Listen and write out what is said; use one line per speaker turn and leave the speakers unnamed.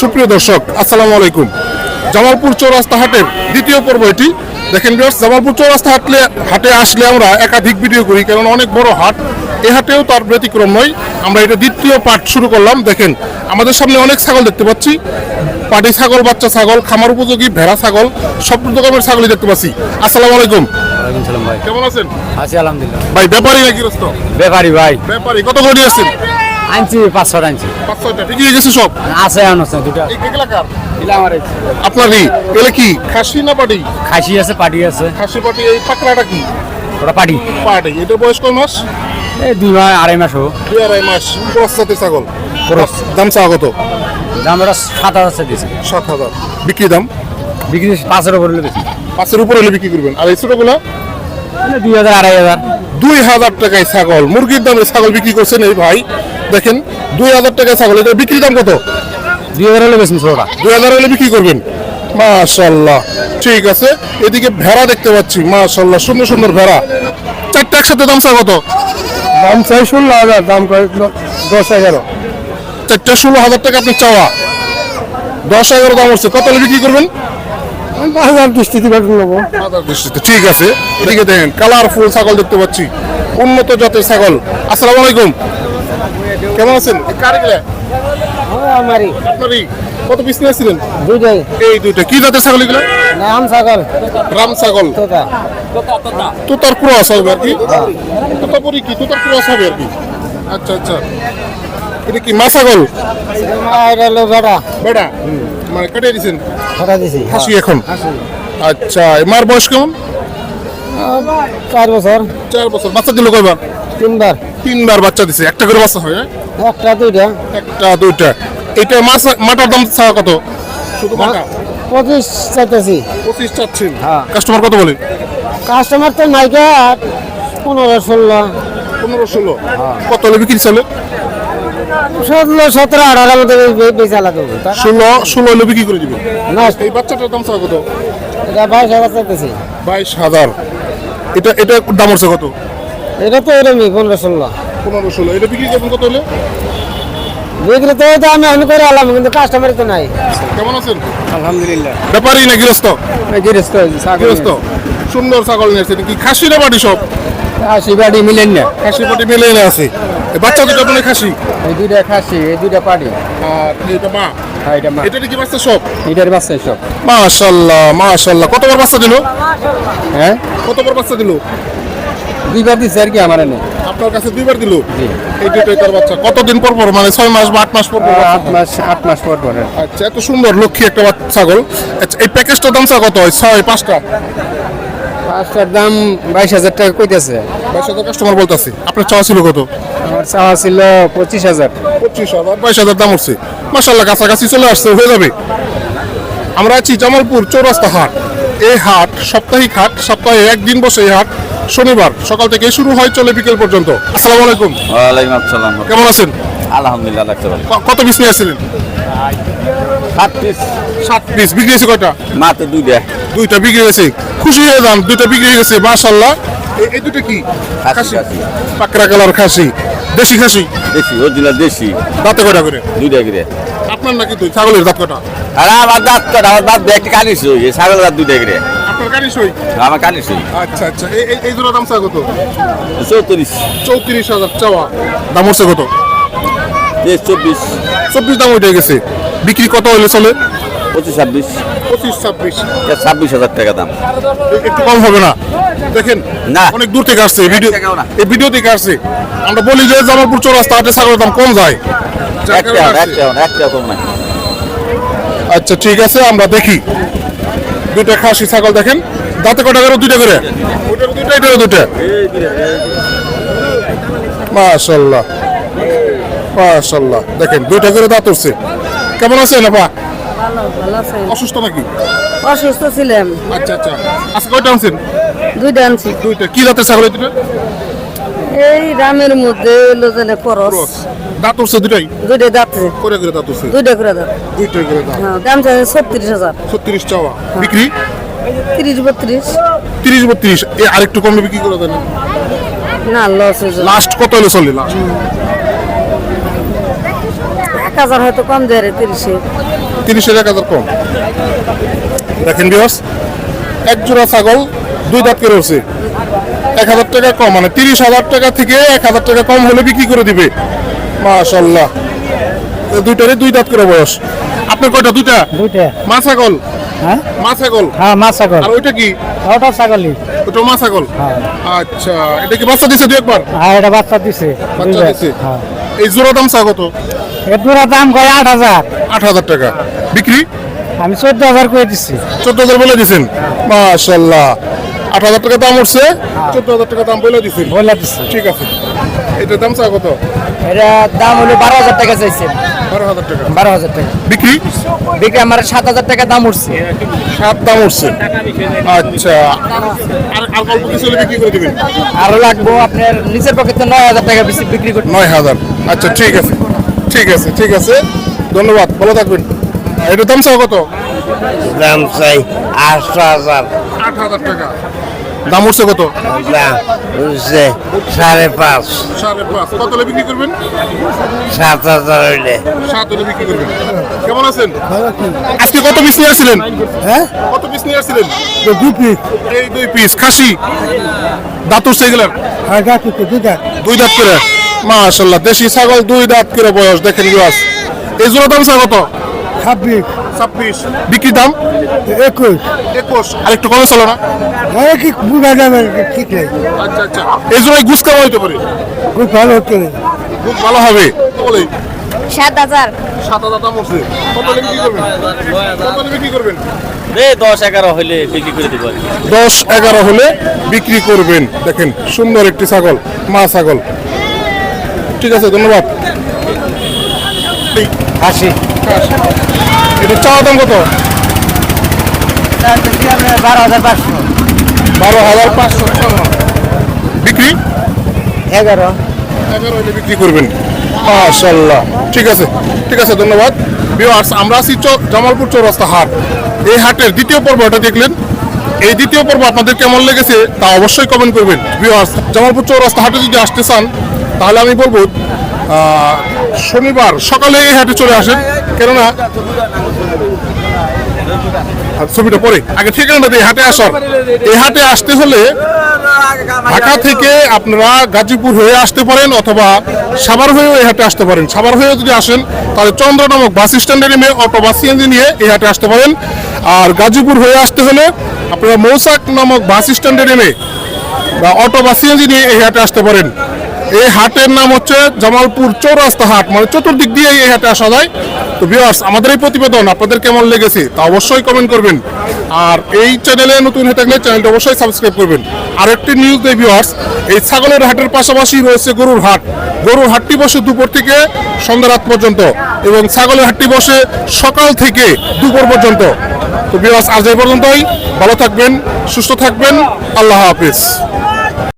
সুপ্রিয় দর্শক আসসালামু আলাইকুম। জামালপুর চৌরাস্তা হাটের দ্বিতীয় পর্ব এটি। দেখেন ভিউয়ার্স জামালপুর চৌরাস্তা হাটলে হাটে আসলে আমরা একাধিক ভিডিও করি কারণ অনেক বড় হাট। এ হাটেও তার ব্যতিক্রম নয়। আমরা এটা দ্বিতীয় পার্ট শুরু করলাম। দেখেন আমাদের সামনে অনেক ছাগল দেখতে পাচ্ছি। পাটি ছাগল বাচ্চা ছাগল খামার উপযোগী ভেড়া ছাগল সব রকমের ছাগলই দেখতে পাচ্ছি। আসসালামু আলাইকুম।
ভাই।
কেমন আছেন?
আছি আলহামদুলিল্লাহ।
ভাই ব্যাপারী নাকি রস্ত
ব্যাপারি ভাই।
ব্যাপারী কত করে নিয়ে আসছেন
আনছি পাঁচশো আনছি।
পাঁচ ছয়টা ঠিকই গেছে সব?
আছে এখন আছে দুটা।
এই এগুলা কার
এগুলা আমার এই।
আপনারই কি? খাসি না পাটি?
খাসি আছে পাটি আছে।
খাসি পাটি এই পাকড়াটা কি?
ওটা পাটি।
পাটি। এটা বয়স কয় মাস?
এই দুই মাস আড়াই মাস হোক
দুই আড়াই মাস। ক্রস ছাগল। দাম চা কত?
দাম ওটা সাত হাজার দিয়েছে।
সাত হাজার। বিক্রি দাম?
বিক্রি পাঁচের উপর হলে বেশি।
পাঁচের উপরে হলে বিক্রি করবেন। আর এই ছোটগুলো?
দুই হাজার আড়াই হাজার।
দুই হাজার টাকায় ছাগল। মুরগির দামে ছাগল বিক্রি করছেন এই ভাই। দেখেন দুই হাজার টাকা ছাগল এটা বিক্রি দাম কত?
দুই হাজার হলে বেশি ছোটটা
দুই হাজার হলে বিক্রি করবেন। মাশাল্লাহ ঠিক আছে। এদিকে ভেড়া দেখতে পাচ্ছি মাশাল্লাহ সুন্দর সুন্দর ভেড়া। চারটে একসাথে দাম চা কত?
দাম চাই ষোলো হাজার দাম দশ এগারো।
চারটা ষোলো হাজার টাকা আপনি চাওয়া। দশ এগারো দাম হচ্ছে কত হলে বিক্রি করবেন?
হাজার নেব।
দৃষ্টিতে ঠিক আছে। এদিকে দেখেন কালারফুল ছাগল দেখতে পাচ্ছি। উন্নত জাতের ছাগল। আসসালামু আলাইকুম। কেমন আছেন? এই কার এগুলা?
আমারই।
আপনারই? কত পিস নিয়েছিলেন
দুইটাই।
এই দুইটা। কি জাতের ছাগল এগুলো?
নাম ছাগল।
রাম ছাগল।
তোতা।
তোতার ক্রস হবে আর কি? তোতাপুরি কি? তোতার ক্রস হবে আর কি? আচ্ছা আচ্ছা। এটা কি মা ছাগল?
বেটা
বেটা মানে কেটে দিয়েছেন
দিছি
হাসি এখন? আচ্ছা মার বয়স কেমন?
চার বছর।
চার বছর। বাচ্চা দিল কয়বার?
তিনবার।
তিনবার বাচ্চা দিছে। একটা করে বাচ্চা হয় হ্যাঁ?
একটা দুইটা।
একটা দুইটা। এটা মাছ মাটার দাম চাওয়া কত? শুধু মাটা?
পঁচিশ চাইতেছি।
পঁচিশ চাচ্ছেন।
হ্যাঁ।
কাস্টমার কত বলে?
কাস্টমার তো নাইকা আর পনেরো ষোলো।
পনেরো ষোলো। কত হলে বিক্রি চলে?
ষোলো সতেরো আঠারোর মধ্যে বেচালা দেবো
ষোলো ষোলো হলে বিক্রি করে দিবে?
না।
এই বাচ্চাটার দাম চাওয়া কত?
এটা বাইশ হাজার চাইতেছি।
বাইশ হাজার। এটা এটা দাম হচ্ছে কত?
এটা তো এরমই পনেরো ষোলো।
পনেরো ষোলো। এটা বিক্রি করবেন কত হলে?
বিক্রি তো আমি আমি করে আলাম কিন্তু কাস্টমার তো নাই।
কেমন আছেন?
আলহামদুলিল্লাহ।
ব্যাপারই না গৃহস্থ?
গৃহস্থ
গৃহস্থ? সুন্দর ছাগল নিয়েছে কি খাসি না বাড়ি সব?
খাসি বাড়ি মিলেন না।
খাসি বাড়ি মিলেন আছে। বাচ্চা দুটো আপনার খাসি?
এই দুইটা খাসি এই দুইটা পাটি।
আর এটা মা।
হ্যাঁ এটা মা।
এটা কি বাচ্চা সব?
এটার বাচ্চা সব।
মাশাল্লাহ মাশাল্লাহ। কতবার বাচ্চা দিল?
হ্যাঁ?
কতবার বাচ্চা দিল?
দুইবার দিচ্ছে আর কি আমার এনে
আপনার কাছে দুইবার দিল? এই দুটোই তার বাচ্চা। কতদিন পর পর? মানে ছয় মাস বা আট মাস পর পর
আট মাস আট মাস পর পরে
আচ্ছা এত সুন্দর লক্ষ্মী একটা বাচ্চা ছাগল। আচ্ছা এই প্যাকেজটার দাম কত হয়? ছয় পাঁচটা?
পাঁচটার দাম বাইশ হাজার টাকা কইতেছে।
বাইশ হাজার কাস্টমার বলতেছে আপনার চাওয়া ছিল কত?
আমার চাওয়া ছিল পঁচিশ হাজার।
পঁচিশ হাজার বাইশ হাজার দাম উঠছে। মাসাল্লাহ কাছাকাছি চলে আসছে হয়ে যাবে। আমরা আছি জামালপুর চৌরাস্তা হাট। এই হাট সাপ্তাহিক হাট সপ্তাহে একদিন বসে এই হাট। শনিবার সকাল থেকে শুরু হয় চলে বিকেল পর্যন্ত। আসসালামু আলাইকুম।
ওয়ালাইকুম আসসালাম।
কেমন আছেন?
আলহামদুলিল্লাহ লাগতে পারে
কত পিস নিয়ে আসছিলেন?
সাত পিস
সাত পিস বিক্রি হয়েছে কয়টা?
মাত্র দুইটা।
দুইটা বিক্রি হয়েছে। খুশি হয়ে যান দুইটা বিক্রি হয়ে গেছে মাশাল্লাহ এই- এই দুটো কি?
খাসি।
পাকড়া কালার খাসি। দেশি খাসি?
দেশি অরিজিনাল দেশি।
দাঁতে কয়টা করে?
দুইটা করে।
আপনার নাকি তুই ছাগলের দাঁত কয়টা?
আর আমার দাঁত কটা আমার দাঁত একটা কানিস হই ছাগল দাঁত দুইটা করে।
আপনার গাড়ি সই?
আমার কানিস হই
আচ্ছা আচ্ছা। এই এই- দুটো দাম চা কত?
চৌত্রিশ।
চৌত্রিশ হাজার চাওয়া। দাম হচ্ছে কত?
চব্বিশ।
চব্বিশ দাম উঠে গেছে। বিক্রি কত হলে চলে?
পঁচিশ ছাব্বিশ।
পঁচিশ ছাব্বিশ।
ছাব্বিশ হাজার টাকা দাম।
একটু কম হবে না। দেখেন
না।
অনেক দূর থেকে আসছে ভিডিও এই ভিডিও থেকে আসছে। আমরা বলি যে জামালপুর চৌরাস্তা হাটে ছাগলের দাম কম যায়। আচ্ছা ঠিক আছে আমরা দেখি। দুইটা খাসি ছাগল দেখেন। দাঁতে কটা করে? দুইটা করে? দুইটা এটারও দুইটা। মাশাল্লাহ। মাশাল্লাহ। দেখেন দুইটা করে দাঁত উঠছে। কেমন আছেন আপা?
ভালো ভালো আছেন
অসুস্থ নাকি?
অসুস্থ ছিলাম।
আচ্ছা আচ্ছা। আজকে কয়টা আনছেন?
দুইটা আনছি।
দুইটা। কি দাঁতের ছাগল এই দুটো
এই রামের মধ্যে লোজনে করস।
দাঁত উঠছে দুটাই
দুইটা দাঁতছে
করে করে দাঁত উঠছে?
দুইটা করে দাঁত।
দুইটাই করে দাঁত।
হ্যাঁ দাম চাই ছত্রিশ হাজার।
ছত্রিশ চাওয়া। বিক্রি?
তিরিশ বত্রিশ।
তিরিশ বত্রিশ। এ আরেকটু কমে বিক্রি করে দেন।
না লস
লাস্ট কত হলে? চলে লাস্ট
হাজার হয়তো কম দেয় তিরিশে।
তিরিশের এক হাজার কম। দেখেন বিহস এক জোড়া ছাগল দুই দাঁত করে উঠছে। এক হাজার টাকা কম মানে তিরিশ হাজার টাকা থেকে এক হাজার টাকা কম হলে বিক্রি করে দিবে। মাশাল্লাহ দুইটারে দুই দাঁত করে বয়স। আপনার কয়টা? দুইটা?
দুইটা।
মা ছাগল?
হ্যাঁ?
মা ছাগল?
হ্যাঁ মাছ ছাগল।
আর ওইটা কি?
ওটা ছাগলই।
ওটা মা ছাগল? আচ্ছা এটা কি বাচ্চা দিছে দু একবার?
হ্যাঁ এটা বাচ্চা দিছে।
বাচ্চা দিছে।
হ্যাঁ।
এই জোড়া দাম চা কত?
দাম কয়? আট হাজার।
আট হাজার টাকা। বিক্রি?
আমি চোদ্দ হাজার করে দিচ্ছি
চোদ্দ হাজার বলে দিছেন? মাশাল্লাহ আট হাজার টাকা দাম উঠছে? চোদ্দ হাজার টাকা দাম বলে দিছেন?
বলে দিচ্ছি
ঠিক আছে। এটার দাম চা কত?
এটা দাম হলো বারো হাজার টাকা চাইছে।
বারো হাজার টাকা।
বারো হাজার টাকা।
বিক্রি?
বিক্রি আমার সাত হাজার টাকা দাম উঠছে।
সাত দাম উঠছে। আচ্ছা। আর আর অল্প কিছু বিক্রি করে দেবেন?
আরও লাগবো আপনার নিচের পকেটে নয় হাজার টাকা বেশি বিক্রি করতে।
নয় হাজার। আচ্ছা ঠিক আছে। ঠিক আছে ঠিক আছে। ধন্যবাদ ভালো থাকবেন। এটার দাম চা কত?
দাম চাই আটশো হাজার।
আট হাজার টাকা। দাম উঠছে কত?
সাড়ে পাঁচ।
সাড়ে পাঁচ। কত হলে বিক্রি করবেন?
সাত হাজার হইলে।
সাত হলে বিক্রি করবেন। কেমন আছেন? আজকে কত পিস নিয়ে আসছিলেন?
হ্যাঁ?
কত পিস নিয়ে আসছিলেন?
দুই পিস
এই দুই পিস খাসি। দাঁত উঠছে এগুলার?
হ্যাঁ দুইটা
দুই দাঁত করে? মাশাল্লাহ দেশি ছাগল দুই দাঁত করে বয়স দেখেন গাছ এই জোড়া দাম চা কত?
ছাব্বিশ।
ছাব্বিশ। বিক্রি দাম?
একুশ।
একুশ। আর একটু কমে চলো না।
হ্যাঁ কি বুঝা যাবে ঠিক নেই।
আচ্ছা আচ্ছা। এই জোড়ায় গুছ কেমন হইতে পারে?
খুব ভালো হচ্ছে
খুব ভালো হবে? বলে।
সাত হাজার।
সাত হাজার দাম উঠছে কত হলে বিক্রি করবেন? কত হলে বিক্রি করবেন?
দশ এগারো হইলে বিক্রি করে দিব।
দশ এগারো হলে বিক্রি করবেন। দেখেন সুন্দর একটি ছাগল মা ছাগল। ঠিক আছে ধন্যবাদ।
আশি
এটা চাওয়া দাম কত?
বারো হাজার পাঁচশো।
বারো হাজার পাঁচশো বিক্রি?
এগারো।
এগারো হলে বিক্রি করবেন। মাশাল্লাহ ঠিক আছে ঠিক আছে ধন্যবাদ। ভিউয়ার্স আমরা আছি চক জামালপুর চৌরাস্তা হাট। এই হাটের দ্বিতীয় পর্বটা দেখলেন? এই দ্বিতীয় পর্ব আপনাদের কেমন লেগেছে তা অবশ্যই কমেন্ট করবেন। ভিউয়ার্স জামালপুর চৌরাস্তা হাটে যদি আসতে চান তাহলে আমি বলব শনিবার সকালে এই হাটে চলে আসেন। কেননা ছবিটা পরে। আগে ঠিকানাটা দিয়ে হাটে আসার এই হাটে আসতে হলে ঢাকা থেকে আপনারা গাজীপুর হয়ে আসতে পারেন অথবা সাভার হয়েও এই হাটে আসতে পারেন। সাভার হয়েও যদি আসেন, তাহলে চন্দ্র নামক বাস স্ট্যান্ডে নেমে অটো বা সিএনজি নিয়ে এই হাটে আসতে পারেন। আর গাজীপুর হয়ে আসতে হলে আপনারা মৌসাক নামক বাস স্ট্যান্ডে নেমে বা অটো বা সিএনজি নিয়ে এই হাটে আসতে পারেন। এই হাটের নাম হচ্ছে জামালপুর চৌরাস্তা হাট মানে চতুর্দিক দিয়ে এই হাটে আসা যায়। তো ভিউয়ার্স আমাদের এই প্রতিবেদন আপনাদের কেমন লেগেছে তা অবশ্যই কমেন্ট করবেন। আর এই চ্যানেলে নতুন হয়ে থাকলে চ্যানেলটা অবশ্যই সাবস্ক্রাইব করবেন। আর একটি নিউজ দেয় ভিউয়ার্স এই ছাগলের হাটের পাশাপাশি রয়েছে গরুর হাট। গরুর হাটটি বসে দুপুর থেকে সন্ধ্যা রাত পর্যন্ত এবং ছাগলের হাটটি বসে সকাল থেকে দুপুর পর্যন্ত। তো ভিউয়ার্স আজ এই পর্যন্তই। ভালো থাকবেন, সুস্থ থাকবেন। আল্লাহ হাফিজ।